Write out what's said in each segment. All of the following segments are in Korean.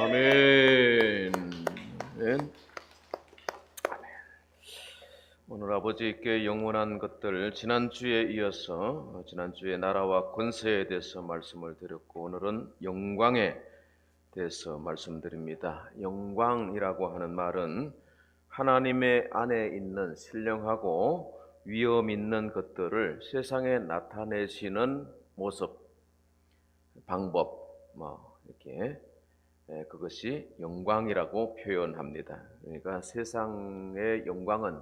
아멘. 아멘. 오늘 아버지께 영원한 것들 지난주에 이어서 어, 지난주에 나라와 권세에 대해서 말씀을 드렸고 오늘은 영광에 대해서 말씀드립니다. 영광이라고 하는 말은 하나님의 안에 있는 신령하고 위엄 있는 것들을 세상에 나타내시는 모습, 방법, 뭐 이렇게 예, 그것이 영광이라고 표현합니다. 그러니까 세상의 영광은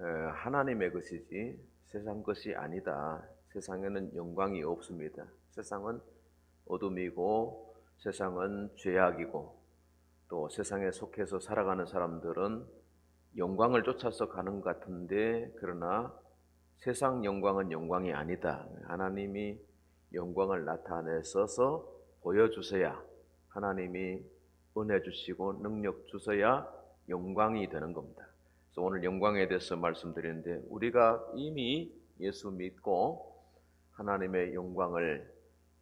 에, 하나님의 것이지 세상 것이 아니다. 세상에는 영광이 없습니다. 세상은 어둠이고 세상은 죄악이고 또 세상에 속해서 살아가는 사람들은 영광을 쫓아서 가는 것 같은데 그러나 세상 영광은 영광이 아니다. 하나님이 영광을 나타내셔서 보여주셔야 하나님이 은혜 주시고 능력 주셔야 영광이 되는 겁니다. 그래서 오늘 영광에 대해서 말씀드리는데 우리가 이미 예수 믿고 하나님의 영광을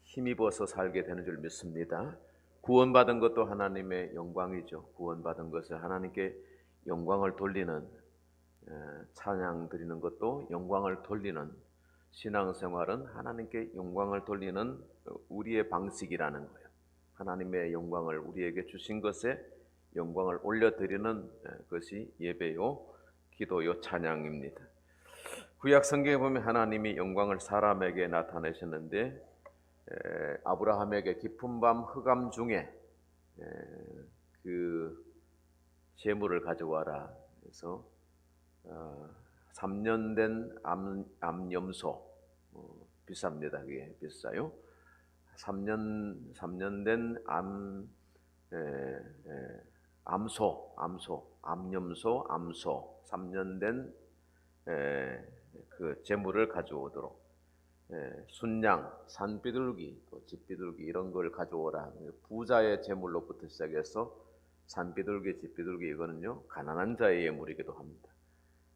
힘입어서 살게 되는 줄 믿습니다. 구원받은 것도 하나님의 영광이죠. 구원받은 것을 하나님께 영광을 돌리는 에, 찬양 드리는 것도 영광을 돌리는 신앙생활은 하나님께 영광을 돌리는 우리의 방식이라는 거예요. 하나님의 영광을 우리에게 주신 것에 영광을 올려드리는 것이 예배요, 기도요, 찬양입니다. 구약 성경에 보면 하나님이 영광을 사람에게 나타내셨는데 에, 아브라함에게 깊은 밤 흑암 중에 에, 그 재물을 가져와라. 그래서 어, 3년 된 암, 암염소 어, 비쌉니다. 그게 비싸요. 3년 3년 된암 암소, 암소, 암염소, 암소 3년 된그 재물을 가져오도록 에, 순양, 산비둘기, 또 집비둘기 이런 걸 가져오라. 부자의 재물로부터 시작해서 산비둘기, 집비둘기 이거는요 가난한 자의 예물이기도 합니다.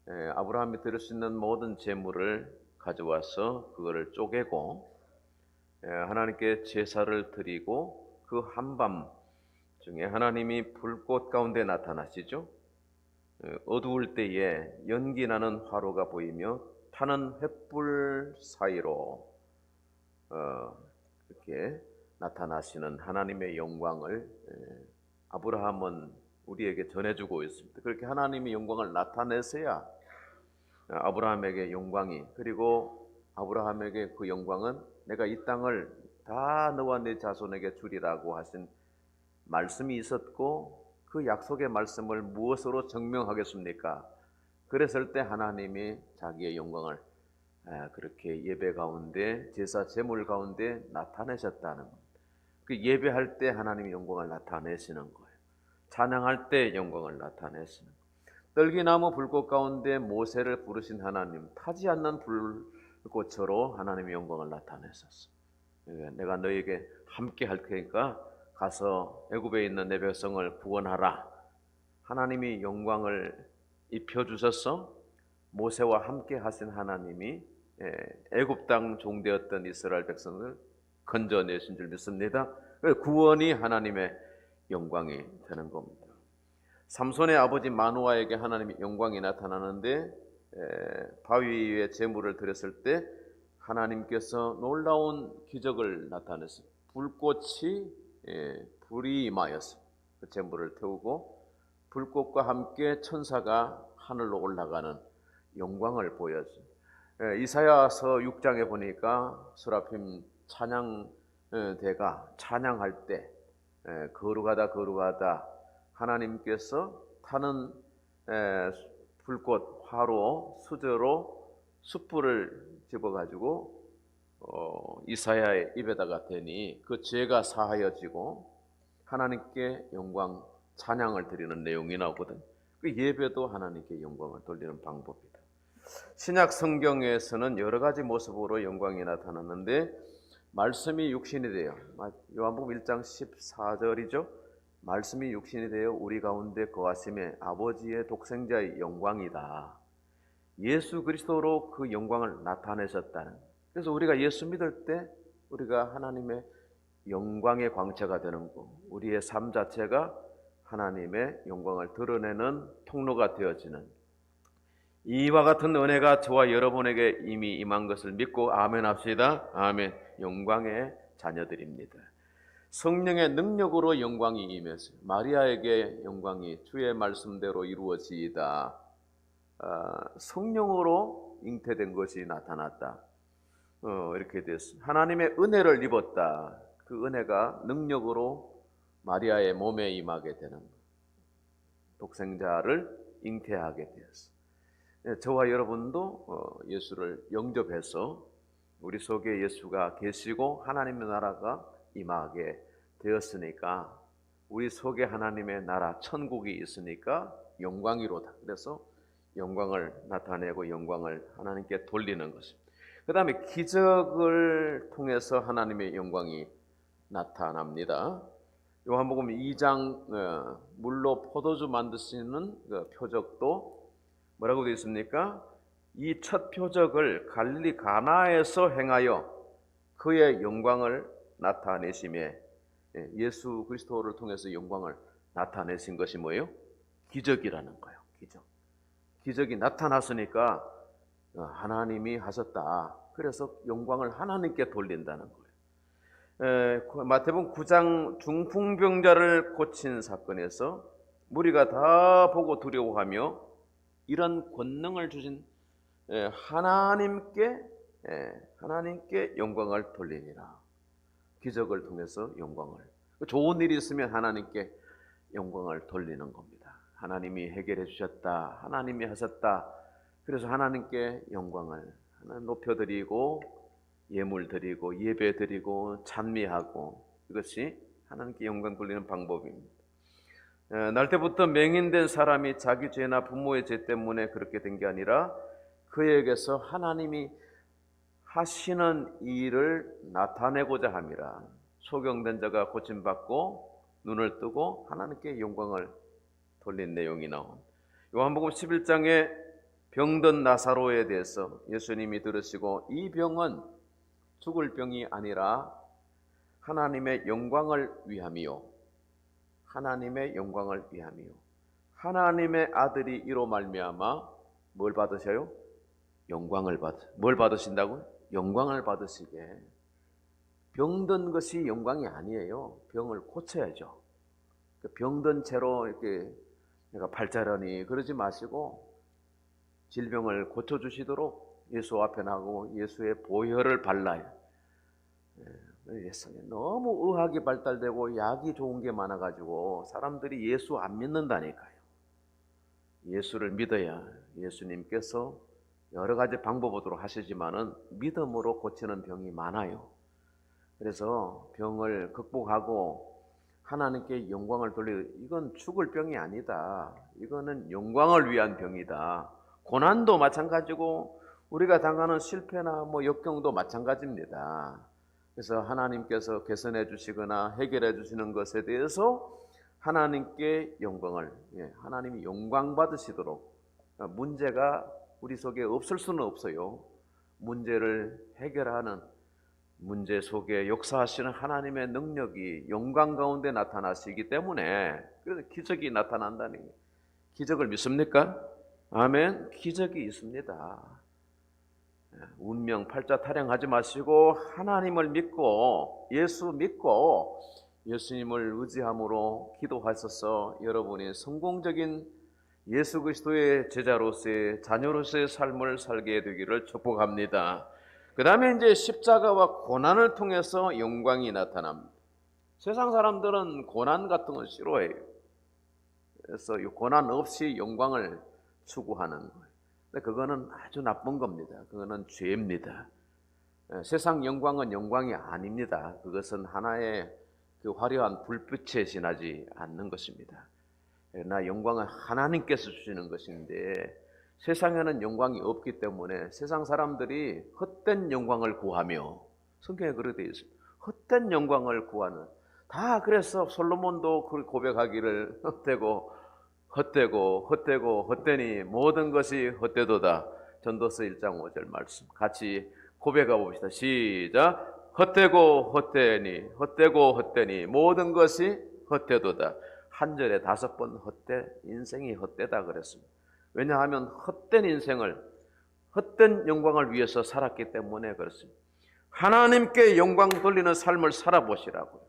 에, 아브라함이 드릴 수 있는 모든 재물을 가져와서 그거를 쪼개고 에, 하나님께 제사를 드리고 그 한밤 중에 하나님이 불꽃 가운데 나타나시죠. 어두울 때에 연기 나는 화로가 보이며 타는 횃불 사이로 어, 이렇게 나타나시는 하나님의 영광을 아브라함은 우리에게 전해주고 있습니다. 그렇게 하나님의 영광을 나타내서야 아브라함에게 영광이 그리고 아브라함에게 그 영광은 내가 이 땅을 다 너와 내 자손에게 주리라고 하신 말씀이 있었고 그 약속의 말씀을 무엇으로 증명하겠습니까? 그랬을 때 하나님이 자기의 영광을 그렇게 예배 가운데 제사 제물 가운데 나타내셨다는. 그 예배할 때 하나님의 영광을 나타내시는 거예요. 찬양할 때 영광을 나타내시는 거예요. 떨기나무 불꽃 가운데 모세를 부르신 하나님 타지 않는 불 꽃으로 하나님의 영광을 나타내셨어. 내가 너에게 함께 할 테니까 가서 애굽에 있는 내 백성을 구원하라. 하나님이 영광을 입혀 주셔서 모세와 함께 하신 하나님이 예, 애굽 땅 종되었던 이스라엘 백성을 건져내신 줄 믿습니다. 구원이 하나님의 영광이 되는 겁니다. 삼손의 아버지 마누아에게 하나님의 영광이 나타나는데 바위 위에 제물을 드렸을 때 하나님께서 놀라운 기적을 나타냈어요. 불꽃이 예, 불이 임하였습니다. 그 제물을 태우고 불꽃과 함께 천사가 하늘로 올라가는 영광을. 예, 이사야서 6장에 보니까 수라핌 찬양대가 찬양할 때 예, 거룩하다 거룩하다 하나님께서 타는 불꽃 화로 수저로 숯불을 집어가지고 어, 이사야의 입에다가 대니 그 죄가 사하여지고 하나님께 영광 찬양을 드리는 내용이 나오거든. 그 예배도 하나님께 영광을 돌리는 방법이다. 신약 성경에서는 여러 가지 모습으로 영광이 나타났는데 말씀이 육신이 되어 요한복음 1장 14절이죠. 말씀이 육신이 되어 우리 가운데 거하심에 아버지의 독생자의 영광이다. 예수 그리스도로 그 영광을 나타내셨다는 그래서 우리가 예수 믿을 때 우리가 하나님의 영광의 광채가 되는 거. 우리의 삶 자체가 하나님의 영광을 드러내는 통로가 되어지는 이와 같은 은혜가 저와 여러분에게 이미 임한 것을 믿고 아멘 합시다. 아멘. 영광의 자녀들입니다. 성령의 능력으로 영광이 임했어요. 마리아에게 영광이 주의 말씀대로 이루어지이다. 아, 성령으로 잉태된 것이 나타났다. 어, 이렇게 됐습니다. 하나님의 은혜를 입었다. 그 은혜가 능력으로 마리아의 몸에 임하게 되는 것. 독생자를 잉태하게 되었어. 네, 저와 여러분도 어, 예수를 영접해서 우리 속에 예수가 계시고 하나님의 나라가 임하게 되었으니까 우리 속에 하나님의 나라 천국이 있으니까 영광이로다. 그래서 영광을 나타내고 영광을 하나님께 돌리는 것입니다. 그 다음에 기적을 통해서 하나님의 영광이 나타납니다. 요한복음 2장 어, 물로 포도주 만드시는 그 표적도 뭐라고 되어 있습니까? 이 첫 표적을 갈릴리 가나에서 행하여 그의 영광을 나타내심에 예, 예수 그리스도를 통해서 영광을 나타내신 것이 뭐예요? 기적이라는 거예요. 기적. 기적이 나타났으니까 어, 하나님이 하셨다. 그래서 영광을 하나님께 돌린다는 거예요. 에, 마태복음 9장 중풍병자를 고친 사건에서 무리가 다 보고 두려워하며 이런 권능을 주신 에, 하나님께 에, 하나님께 영광을 돌리니라. 기적을 통해서 영광을 좋은 일이 있으면 하나님께 영광을 돌리는 겁니다. 하나님이 해결해 주셨다. 하나님이 하셨다. 그래서 하나님께 영광을 높여 드리고 예물 드리고 예배 드리고 찬미하고 이것이 하나님께 영광 돌리는 방법입니다. 날 때부터 맹인된 사람이 자기 죄나 부모의 죄 때문에 그렇게 된 게 아니라 그에게서 하나님이 하시는 일을 나타내고자 함이라. 소경된 자가 고침받고 눈을 뜨고 하나님께 영광을 돌린 내용이 나온 요한복음 11장에 병든 나사로에 대해서 예수님이 들으시고 이 병은 죽을 병이 아니라 하나님의 영광을 위함이요. 하나님의 영광을 위함이요. 하나님의 아들이 이로 말미암아 뭘 받으셔요? 영광을 받. 뭘 받으신다고? 영광을 받으시게. 병든 것이 영광이 아니에요. 병을 고쳐야죠. 그 병든 채로 이렇게 내가 발자라니 그러지 마시고 질병을 고쳐 주시도록 예수 앞에 나고 예수의 보혈을 발라요. 세상에 너무 의학이 발달되고 약이 좋은 게 많아가지고 사람들이 예수 안 믿는다니까요. 예수를 믿어야 예수님께서 여러 가지 방법으로 하시지만은 믿음으로 고치는 병이 많아요. 그래서 병을 극복하고 하나님께 영광을 돌리 이건 죽을 병이 아니다. 이거는 영광을 위한 병이다. 고난도 마찬가지고 우리가 당하는 실패나 뭐 역경도 마찬가지입니다. 그래서 하나님께서 개선해 주시거나 해결해 주시는 것에 대해서 하나님께 영광을 예, 하나님이 영광 받으시도록 어, 문제가 우리 속에 없을 수는 없어요. 문제를 해결하는 문제 속에 역사하시는 하나님의 능력이 영광 가운데 나타나시기 때문에 그래서 기적이 나타난다는 기적을 믿습니까? 아멘. 기적이 있습니다. 예, 운명 팔자 타령하지 마시고 하나님을 믿고 예수 믿고 예수님을 의지함으로 기도하셔서 여러분이 성공적인 예수 그리스도의 제자로서의 자녀로서의 삶을 살게 되기를 축복합니다. 그 다음에 이제 십자가와 고난을 통해서 영광이 나타납니다. 세상 사람들은 고난 같은 걸 싫어해요. 그래서 고난 없이 영광을 추구하는 거예요. 근데 그거는 아주 나쁜 겁니다. 그거는 죄입니다. 예, 세상 영광은 영광이 아닙니다. 그것은 하나의 그 화려한 불빛에 지나지 않는 것입니다. 그러나 영광은 하나님께서 주시는 것인데 세상에는 영광이 없기 때문에 세상 사람들이 헛된 영광을 구하며 성경에 그렇게 되어 있습니다. 헛된 영광을 구하는 다 그래서 솔로몬도 그 고백하기를 헛되고 헛되고 헛되고 헛되니 모든 것이 헛되도다. 전도서 1장 5절 말씀 같이 고백해 봅시다. 시작. 헛되고 헛되니 헛되고 헛되니 모든 것이 헛되도다. 한 절에 다섯 번 헛되 인생이 헛되다 그랬습니다. 왜냐하면 헛된 인생을 헛된 영광을 위해서 살았기 때문에 그렇습니다. 하나님께 영광 돌리는 삶을 살아보시라고요.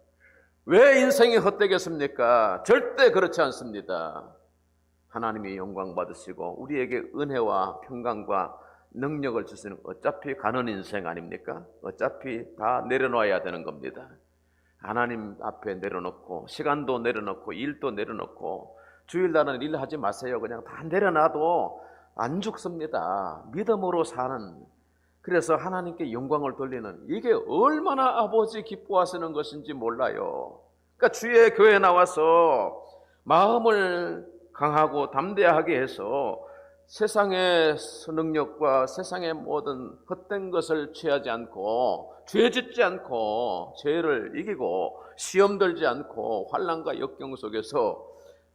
왜 인생이 헛되겠습니까? 절대 그렇지 않습니다. 하나님이 영광 받으시고 우리에게 은혜와 평강과 능력을 주시는 어차피 가는 인생 아닙니까? 어차피 다 내려놔야 되는 겁니다. 하나님 앞에 내려놓고 시간도 내려놓고 일도 내려놓고 주일날은 일 하지 마세요. 그냥 다 내려놔도 안 죽습니다. 믿음으로 사는 그래서 하나님께 영광을 돌리는 이게 얼마나 아버지 기뻐하시는 것인지 몰라요. 그러니까 주의 교회 나와서 마음을 강하고 담대하게 해서 세상의 능력과 세상의 모든 헛된 것을 취하지 않고 죄 짓지 않고 죄를 이기고 시험 들지 않고 환란과 역경 속에서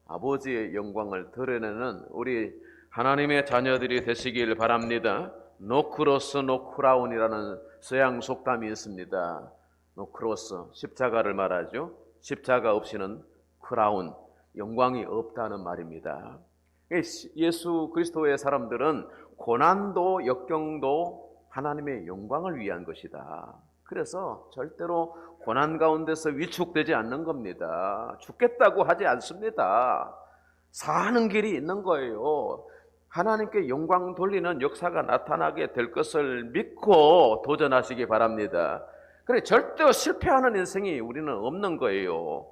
아버지의 영광을 드러내는 우리 하나님의 자녀들이 되시길 바랍니다. 노크로스 노크라운이라는 서양 속담이 있습니다. 노크로스 십자가를 말하죠. 십자가 없이는 크라운 영광이 없다는 말입니다. 예수 그리스도의 사람들은 고난도 역경도 하나님의 영광을 위한 것이다. 그래서 절대로 고난 가운데서 위축되지 않는 겁니다. 죽겠다고 하지 않습니다. 사는 길이 있는 거예요. 하나님께 영광 돌리는 역사가 나타나게 될 것을 믿고 도전하시기 바랍니다. 그래 절대 실패하는 인생이 우리는 없는 거예요.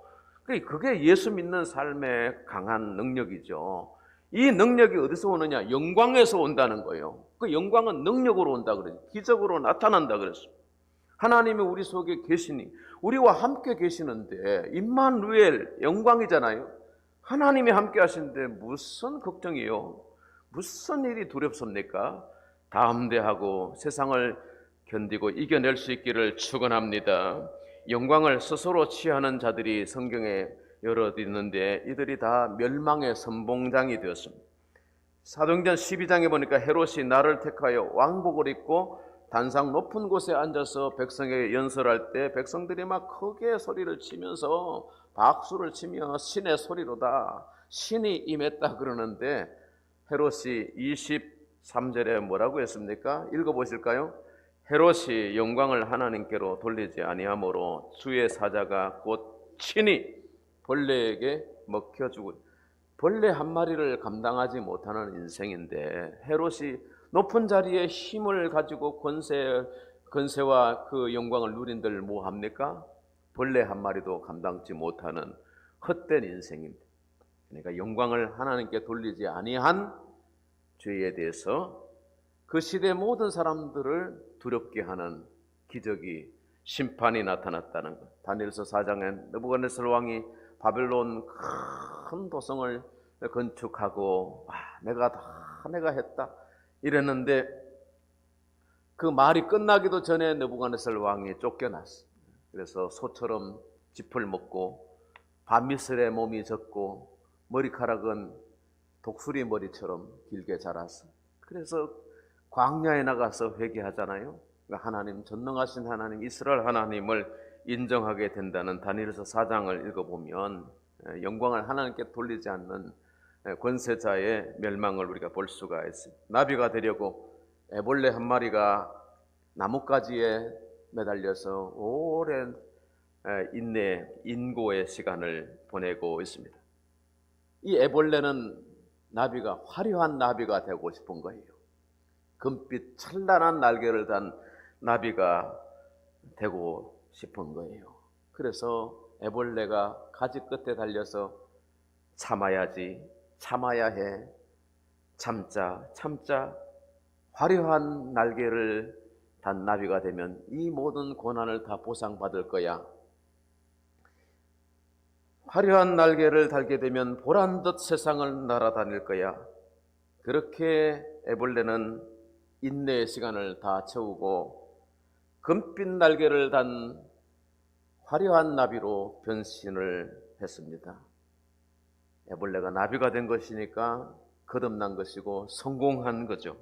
그게 예수 믿는 삶의 강한 능력이죠. 이 능력이 어디서 오느냐? 영광에서 온다는 거예요. 그 영광은 능력으로 온다 그래요. 기적으로 나타난다 그랬어요. 하나님이 우리 속에 계시니 우리와 함께 계시는데 임마누엘 영광이잖아요. 하나님이 함께 하시는데 무슨 걱정이요? 무슨 일이 두렵습니까? 담대하고 세상을 견디고 이겨낼 수 있기를 축원합니다. 영광을 스스로 취하는 자들이 성경에 여럿 있는데 이들이 다 멸망의 선봉장이 되었습니다. 사도행전 12장에 보니까 헤롯이 나를 택하여 왕복을 입고 단상 높은 곳에 앉아서 백성에게 연설할 때 백성들이 막 크게 소리를 치면서 박수를 치며 신의 소리로다 신이 임했다 그러는데 헤롯이 23절에 뭐라고 했습니까? 읽어 보실까요? 헤롯이 영광을 하나님께로 돌리지 아니하므로 주의 사자가 곧 친히 벌레에게 먹혀 죽은 벌레 한 마리를 감당하지 못하는 인생인데 헤롯이 높은 자리에 힘을 가지고 권세 권세와 그 영광을 누린들 뭐 합니까? 벌레 한 마리도 감당치 못하는 헛된 인생입니다. 그러니까 영광을 하나님께 돌리지 아니한 죄에 대해서 그 시대 모든 사람들을 두렵게 하는 기적이 심판이 나타났다는 것. 다니엘서 4장에 느부갓네살 왕이 바벨론 큰 도성을 건축하고 와, 내가 다 내가 했다 이랬는데 그 말이 끝나기도 전에 느부갓네살 왕이 쫓겨났어. 그래서 소처럼 짚을 먹고 밤이슬에 몸이 젖고 머리카락은 독수리 머리처럼 길게 자랐어. 그래서 광야에 나가서 회개하잖아요. 그러니까 하나님 전능하신 하나님 이스라엘 하나님을 인정하게 된다는 다니엘서 4장을 읽어보면 영광을 하나님께 돌리지 않는 권세자의 멸망을 우리가 볼 수가 있습니다. 나비가 되려고 애벌레 한 마리가 나뭇가지에 매달려서 오랜 인내, 인고의 시간을 보내고 있습니다. 이 애벌레는 나비가 화려한 나비가 되고 싶은 거예요. 금빛 찬란한 날개를 단 나비가 되고 싶은 거예요. 그래서 애벌레가 가지 끝에 달려서 참아야지, 참아야 해, 참자, 참자, 화려한 날개를 단 나비가 되면 이 모든 고난을 다 보상받을 거야. 화려한 날개를 달게 되면 보란 듯 세상을 날아다닐 거야. 그렇게 애벌레는 인내의 시간을 다 채우고 금빛 날개를 단 화려한 나비로 변신을 했습니다. 애벌레가 나비가 된 것이니까 거듭난 것이고 성공한 거죠.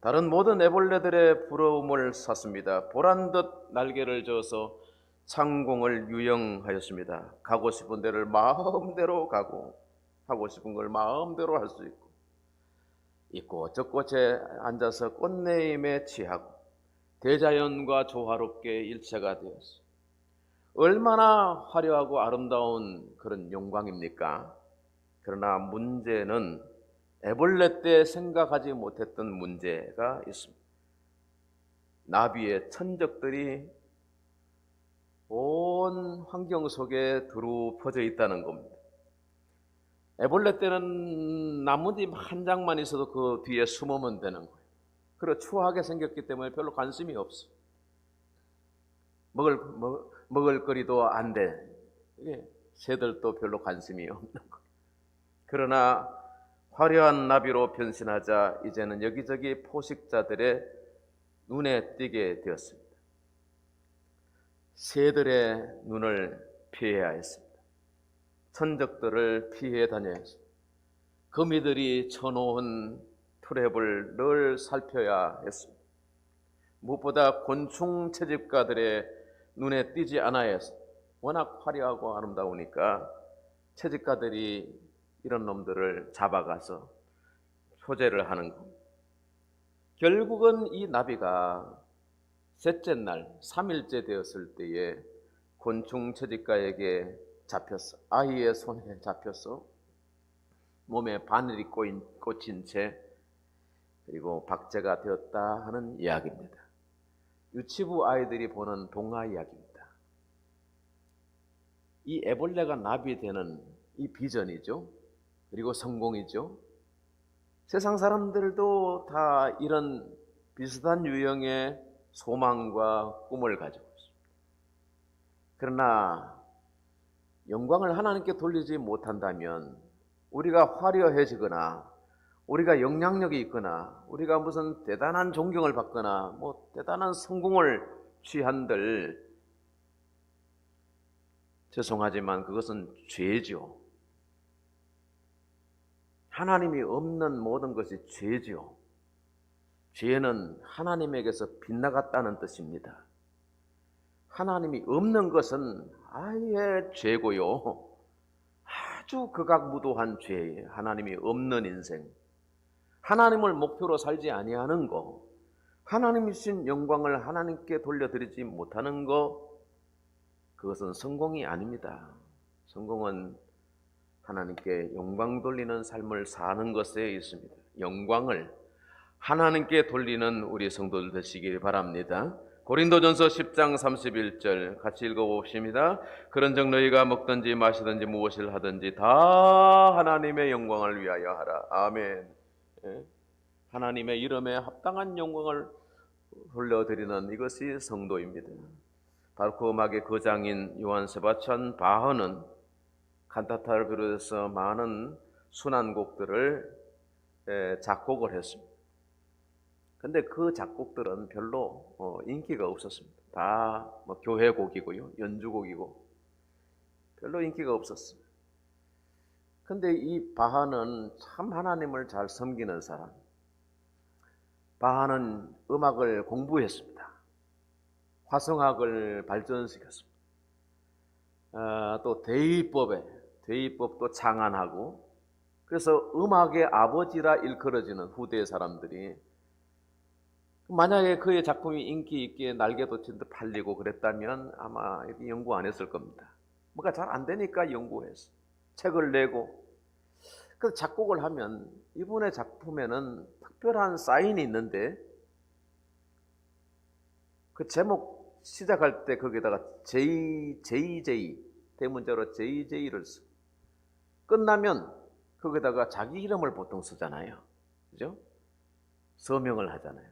다른 모든 애벌레들의 부러움을 샀습니다. 보란 듯 날개를 저어서 창공을 유영하였습니다. 가고 싶은 데를 마음대로 가고 하고 싶은 걸 마음대로 할 수 있고 있고 저 꽃에 앉아서 꽃내임에 취하고 대자연과 조화롭게 일체가 되었어. 얼마나 화려하고 아름다운 그런 영광입니까? 그러나 문제는 애벌레 때 생각하지 못했던 문제가 있습니다. 나비의 천적들이 온 환경 속에 두루 퍼져 있다는 겁니다. 애벌레 때는 나뭇잎 한 장만 있어도 그 뒤에 숨으면 되는 거예요. 그리고 추하게 생겼기 때문에 별로 관심이 없어. 먹을 먹, 먹을 거리도 안 돼. 이게 새들도 별로 관심이 없는 거. 그러나 화려한 나비로 변신하자 이제는 여기저기 포식자들의 눈에 띄게 되었습니다. 새들의 눈을 피해야 했습니다. 천적들을 피해 다녀야 했습니다. 거미들이 쳐놓은 트랩을 늘 살펴야 했습니다. 무엇보다 곤충 채집가들의 눈에 띄지 않아야 했습니다. 워낙 화려하고 아름다우니까 채집가들이 이런 놈들을 잡아가서 소재를 하는 겁니다. 결국은 이 나비가 셋째 날, 3일째 되었을 때에 곤충 채집가에게 잡혔어. 아이의 손에 잡혔어. 몸에 바늘이 꽂힌, 꽂힌 채 그리고 박제가 되었다 하는 이야기입니다. 유치부 아이들이 보는 동화 이야기입니다. 이 애벌레가 나비 되는 이 비전이죠. 그리고 성공이죠. 세상 사람들도 다 이런 비슷한 유형의 소망과 꿈을 가지고 있습니다. 그러나 영광을 하나님께 돌리지 못한다면 우리가 화려해지거나 우리가 영향력이 있거나 우리가 무슨 대단한 존경을 받거나 뭐 대단한 성공을 취한들 죄송하지만 그것은 죄죠. 하나님이 없는 모든 것이 죄죠. 죄는 하나님에게서 빗나갔다는 뜻입니다. 하나님이 없는 것은 아예 죄고요. 아주 극악무도한 죄예요. 하나님이 없는 인생. 하나님을 목표로 살지 아니하는 거. 하나님이신 영광을 하나님께 돌려드리지 못하는 거. 그것은 성공이 아닙니다. 성공은 하나님께 영광 돌리는 삶을 사는 것에 있습니다. 영광을 하나님께 돌리는 우리 성도들 되시길 바랍니다. 고린도전서 10장 31절 같이 읽어봅시다. 그런즉 너희가 먹든지 마시든지 무엇을 하든지 다 하나님의 영광을 위하여 하라. 아멘. 예? 하나님의 이름에 합당한 영광을 돌려드리는 이것이 성도입니다. 그 음악의 거장인 요한 세바찬 바흐는 칸타타를 비롯해서 많은 순환곡들을 에, 작곡을 했습니다. 근데 그 작곡들은 별로 어, 인기가 없었습니다. 다 뭐 교회곡이고요, 연주곡이고 별로 인기가 없었어요. 근데 이 바하는 참 하나님을 잘 섬기는 사람. 바하는 음악을 공부했습니다. 화성학을 발전시켰습니다. 아, 또 대의법에 대의법도 장안하고 그래서 음악의 아버지라 일컬어지는 후대 사람들이 만약에 그의 작품이 인기 있게 날개도 친듯 팔리고 그랬다면 아마 연구 안 했을 겁니다. 뭐가 잘 안 되니까 연구했어. 책을 내고 그 작곡을 하면 이분의 작품에는 특별한 사인이 있는데 그 제목 시작할 때 거기다가 J, JJ 대문자로 JJ를 써. 끝나면 거기다가 자기 이름을 보통 쓰잖아요. 그죠? 서명을 하잖아요.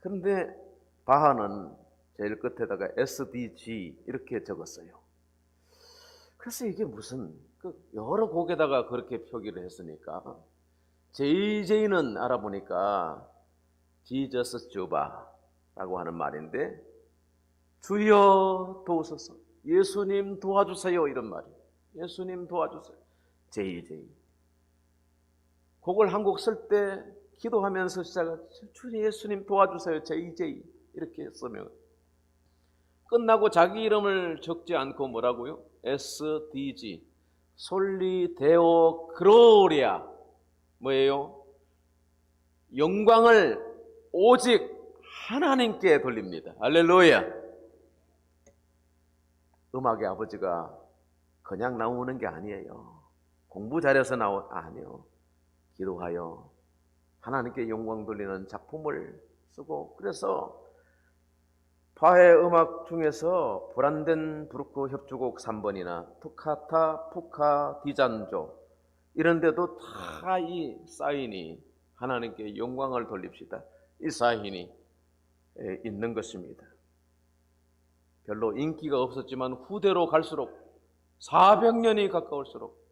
그런데 바하는 제일 끝에다가 SDG 이렇게 적었어요. 그래서 이게 무슨 그 여러 곡에다가 그렇게 표기를 했으니까 JJ는 알아보니까 Jesus 주바라고 하는 말인데 주여 도우소서 예수님 도와주세요 이런 말이에요. 예수님 도와주세요. JJ. 곡을 한 곡 쓸 때 기도하면서 시작을 주 예수님 도와주세요. JJ 이렇게 쓰면 끝나고 자기 이름을 적지 않고 뭐라고요? SDG 솔리 데오 그로리아 뭐예요? 영광을 오직 하나님께 돌립니다. 할렐루야. 음악의 아버지가 그냥 나오는 게 아니에요. 공부 잘해서 나오 아니요. 기도하여 하나님께 영광 돌리는 작품을 쓰고 그래서 파해 음악 중에서 브란덴 브루크 협주곡 3번이나 투카타 푸카 디잔조 이런 데도 다 이 사인이 하나님께 영광을 돌립시다. 이 사인이 에, 있는 것입니다. 별로 인기가 없었지만 후대로 갈수록 400년이 가까울수록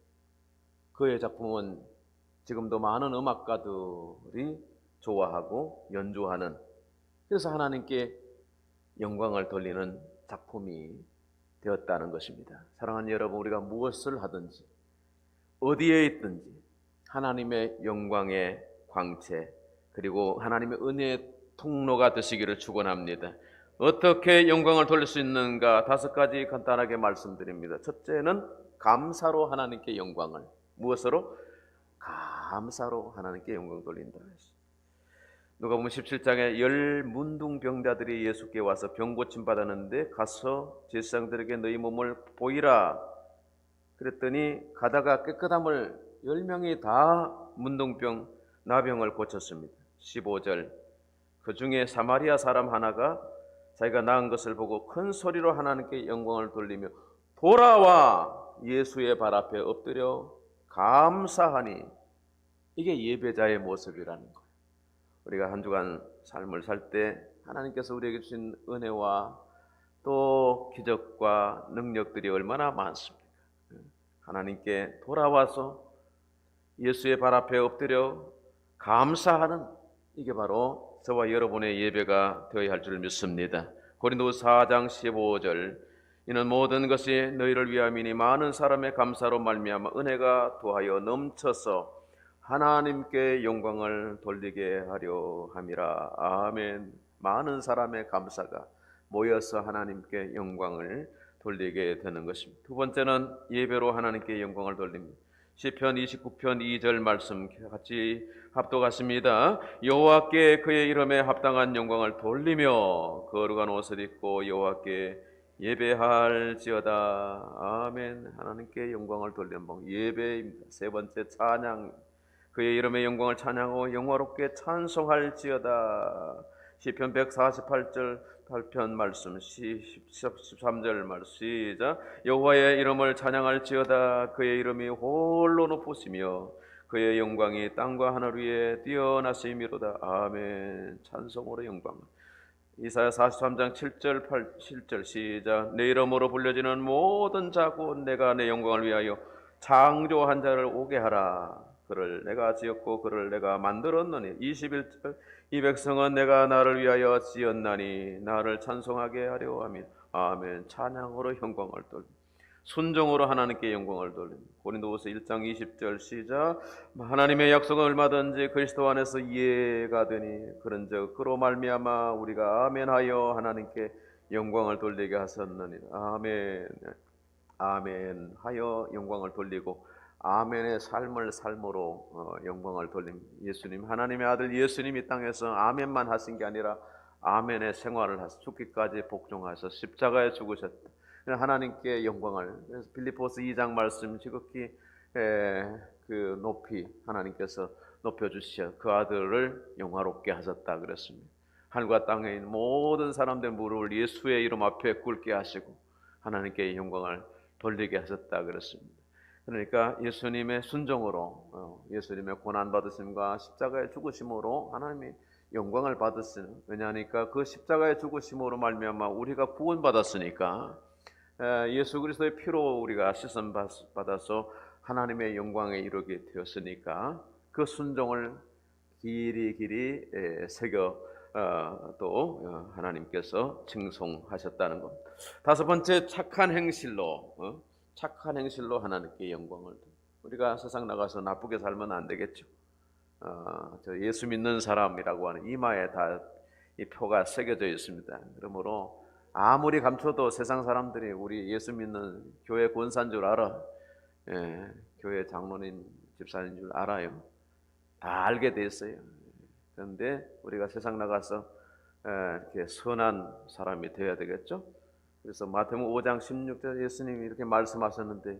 그의 작품은 지금도 많은 음악가들이 좋아하고 연주하는 그래서 하나님께 영광을 돌리는 작품이 되었다는 것입니다. 사랑하는 여러분, 우리가 무엇을 하든지 어디에 있든지 하나님의 영광의 광채 그리고 하나님의 은혜의 통로가 되시기를 축원합니다. 어떻게 영광을 돌릴 수 있는가 다섯 가지 간단하게 말씀드립니다. 첫째는 감사로 하나님께 영광을 무엇으로 감사로 하나님께 영광 돌린다. 누가 보면 17장에 열 문둥병자들이 예수께 와서 병 고침 받았는데 가서 제사장들에게 너희 몸을 보이라 그랬더니 가다가 깨끗함을 열 명이 다 문둥병 나병을 고쳤습니다. 15절 그 중에 사마리아 사람 하나가 자기가 나은 것을 보고 큰 소리로 하나님께 영광을 돌리며 돌아와 예수의 발 앞에 엎드려 감사하니 이게 예배자의 모습이라는 거예요. 우리가 한 주간 삶을 살 때 하나님께서 우리에게 주신 은혜와 또 기적과 능력들이 얼마나 많습니까? 하나님께 돌아와서 예수의 발 앞에 엎드려 감사하는 이게 바로 저와 여러분의 예배가 되어야 할 줄 믿습니다. 고린도서 4장 15절 이는 모든 것이 너희를 위함이니 많은 사람의 감사로 말미암아 은혜가 더하여 넘쳐서 하나님께 영광을 돌리게 하려 함이라. 아멘. 많은 사람의 감사가 모여서 하나님께 영광을 돌리게 되는 것입니다. 두 번째는 예배로 하나님께 영광을 돌립니다. 시편 29편 2절 말씀 같이 합독하십니다. 여호와께 그의 이름에 합당한 영광을 돌리며 거룩한 옷을 입고 여호와께 예배할지어다. 아멘. 하나님께 영광을 돌리는 방 예배입니다. 세 번째 찬양. 그의 이름의 영광을 찬양하고 영화롭게 찬송할지어다. 시편 148절 8편 말씀 13절 말씀. 시작. 여호와의 이름을 찬양할지어다. 그의 이름이 홀로 높으시며 그의 영광이 땅과 하늘 위에 뛰어나심이로다. 아멘. 찬송으로 영광. 이사야 43장 7절 8 7절 시작. 내 이름으로 불려지는 모든 자고 내가 내 영광을 위하여 창조한 자를 오게 하라 그를 내가 지었고 그를 내가 만들었느니 21절 이 백성은 내가 나를 위하여 지었나니 나를 찬송하게 하려 함이 아멘. 찬양으로 영광을 돌리 순종으로 하나님께 영광을 돌립니다. 고린도후서 1장 20절 시작. 하나님의 약속은 얼마든지 그리스도 안에서 이해가 되니 그런즉 그로 말미암아 우리가 아멘하여 하나님께 영광을 돌리게 하셨느니라. 아멘. 아멘 하여 영광을 돌리고 아멘의 삶을 삶으로 어, 영광을 돌림 예수님 하나님의 아들 예수님 이 땅에서 아멘만 하신 게 아니라 아멘의 생활을 하셔 죽기까지 복종하셔 십자가에 죽으셨다. 하나님께 영광을 그래서 빌리포스 2장 말씀 지극히 에, 그 높이 하나님께서 높여 주시어 그 아들을 영화롭게 하셨다 그랬습니다. 하늘과 땅에 있는 모든 사람들 무릎을 예수의 이름 앞에 꿇게 하시고 하나님께 영광을 돌리게 하셨다 그랬습니다. 그러니까 예수님의 순종으로 어, 예수님의 고난 받으심과 십자가의 죽으심으로 하나님이 영광을 받으시는 왜냐하니까 그 십자가의 죽으심으로 말미암아 우리가 구원 받았으니까 예수 그리스도의 피로 우리가 씻음 받아서 하나님의 영광에 이르게 되었으니까 그 순종을 길이 길이 새겨 어, 또 어, 하나님께서 칭송하셨다는 것. 다섯 번째 착한 행실로 착한 행실로 하나님께 영광을 우리가 세상 나가서 나쁘게 살면 안 되겠죠. 어, 저 예수 믿는 사람이라고 하는 이마에 다 이 표가 새겨져 있습니다. 그러므로 아무리 감춰도 세상 사람들이 우리 예수 믿는 교회 권사인 줄 알아. 예, 교회 장로님, 집사인 줄 알아요. 다 알게 돼 있어요. 그런데 우리가 세상 나가서 에, 이렇게 선한 사람이 되어야 되겠죠. 그래서 마태복음 5장 16절 예수님이 이렇게 말씀하셨는데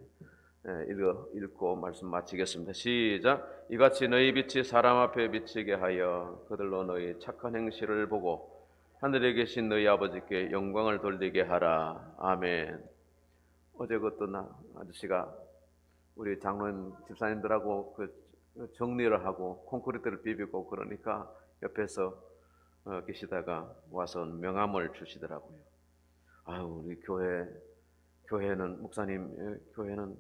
에, 읽어 읽고 말씀 마치겠습니다. 시작. 이같이 너희 빛이 사람 앞에 비치게 하여 그들로 너희 착한 행실을 보고 하늘에 계신 너희 아버지께 영광을 돌리게 하라. 아멘. 어제 그 어떤 아저씨가 우리 장로님 집사님들하고 그 정리를 하고 콘크리트를 비비고 그러니까 옆에서 어, 계시다가 와서 명함을 주시더라고요. 아유 우리 교회 교회는 목사님 예, 교회는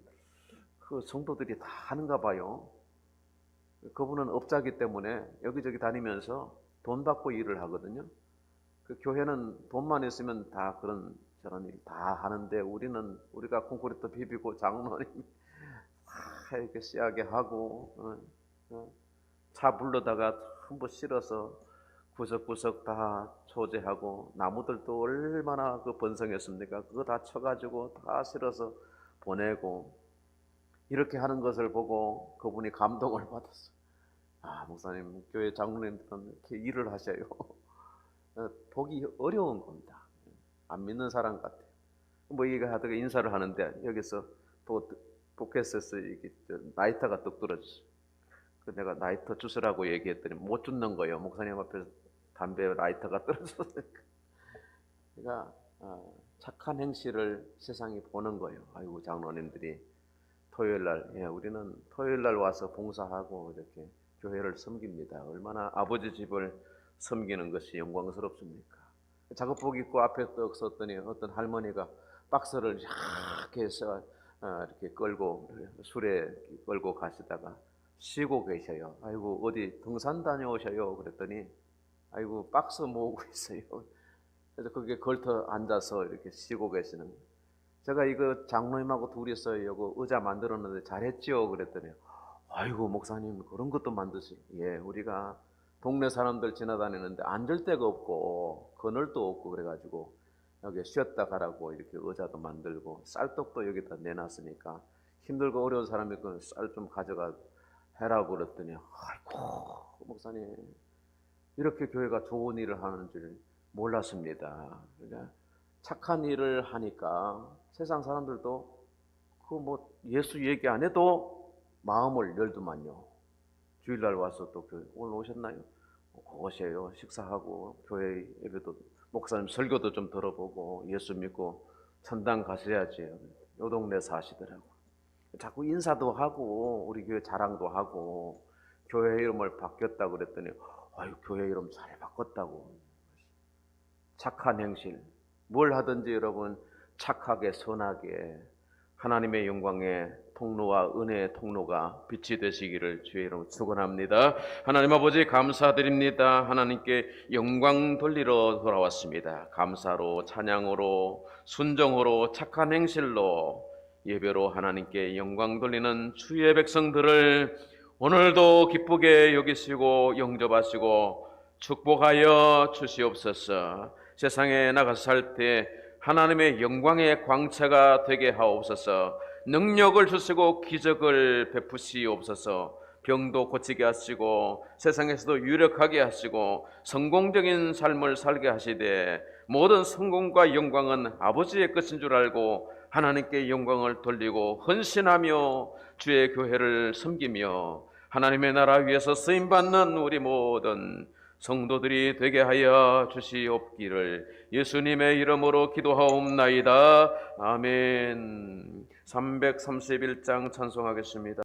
그 성도들이 다 하는가 봐요. 그분은 업자기 때문에 여기저기 다니면서 돈 받고 일을 하거든요. 그 교회는 돈만 있으면 다 그런 저런 일 다 하는데 우리는 우리가 콘크리트 비비고 장로님 다 이렇게 씨하게 하고 어, 어, 차 불러다가 전부 실어서 구석구석 다 초제하고 나무들도 얼마나 그 번성했습니까? 그거 다 쳐가지고 다 실어서 보내고 이렇게 하는 것을 보고 그분이 감동을 받았어. 아 목사님 교회 장로님들은 이렇게 일을 하셔요. 어, 보기 어려운 겁니다. 안 믿는 사람 같아. 뭐 이거 하다가 인사를 하는데 여기서 또 포켓에서 이게 뚝 떨어졌어. 그 내가 나이터 주스라고 얘기했더니 못 줍는 거예요. 목사님 앞에서 담배 라이터가 떨어졌으니까. 그러니까 어, 착한 행실을 세상이 보는 거예요. 아이고 장로님들이 토요일 날, 예, 우리는 토요일 날 와서 봉사하고 이렇게 교회를 섬깁니다. 얼마나 아버지 집을 섬기는 것이 영광스럽습니까? 작업복 입고 앞에 떡 섰더니 어떤 할머니가 박스를 이렇게 해서 어, 이렇게 끌고 술에 끌고 가시다가 쉬고 계셔요. 아이고 어디 등산 다녀오셔요. 그랬더니 아이고 박스 모으고 있어요. 그래서 거기에 걸터 앉아서 이렇게 쉬고 계시는. 거예요. 제가 이거 장로님하고 둘이서 이거 의자 만들었는데 잘했지요. 그랬더니 아이고 목사님 그런 것도 만드시. 예, 우리가 동네 사람들 지나다니는데 앉을 데가 없고 그늘도 없고 그래가지고 여기 쉬었다 가라고 이렇게 의자도 만들고 쌀떡도 여기다 내놨으니까 힘들고 어려운 사람이 그 쌀 좀 가져가 해라고 그랬더니 아이고 목사님 이렇게 교회가 좋은 일을 하는 줄 몰랐습니다. 그러니까 착한 일을 하니까 세상 사람들도 그 뭐 예수 얘기 안 해도 마음을 열두만요. 주일날 와서 또 교회 오늘 오셨나요? 오세요. 식사하고 교회 예배도 목사님 설교도 좀 들어보고 예수 믿고 천당 가셔야지. 요 동네 사시더라고. 자꾸 인사도 하고 우리 교회 자랑도 하고 교회 이름을 바뀌었다 그랬더니 아유 교회 이름 잘 바꿨다고. 착한 행실. 뭘 하든지 여러분 착하게 선하게 하나님의 영광의 통로와 은혜의 통로가 빛이 되시기를 주의 이름으로 축원합니다. 하나님 아버지 감사드립니다. 하나님께 영광 돌리러 돌아왔습니다. 감사로 찬양으로 순종으로 착한 행실로 예배로 하나님께 영광 돌리는 주의 백성들을 오늘도 기쁘게 여기시고 영접하시고 축복하여 주시옵소서. 세상에 나가서 살 때 하나님의 영광의 광채가 되게 하옵소서. 능력을 주시고 기적을 베푸시옵소서. 병도 고치게 하시고 세상에서도 유력하게 하시고 성공적인 삶을 살게 하시되 모든 성공과 영광은 아버지의 것인 줄 알고 하나님께 영광을 돌리고 헌신하며 주의 교회를 섬기며 하나님의 나라 위에서 쓰임 받는 우리 모든 성도들이 되게 하여 주시옵기를 예수님의 이름으로 기도하옵나이다. 아멘. 331장 찬송하겠습니다.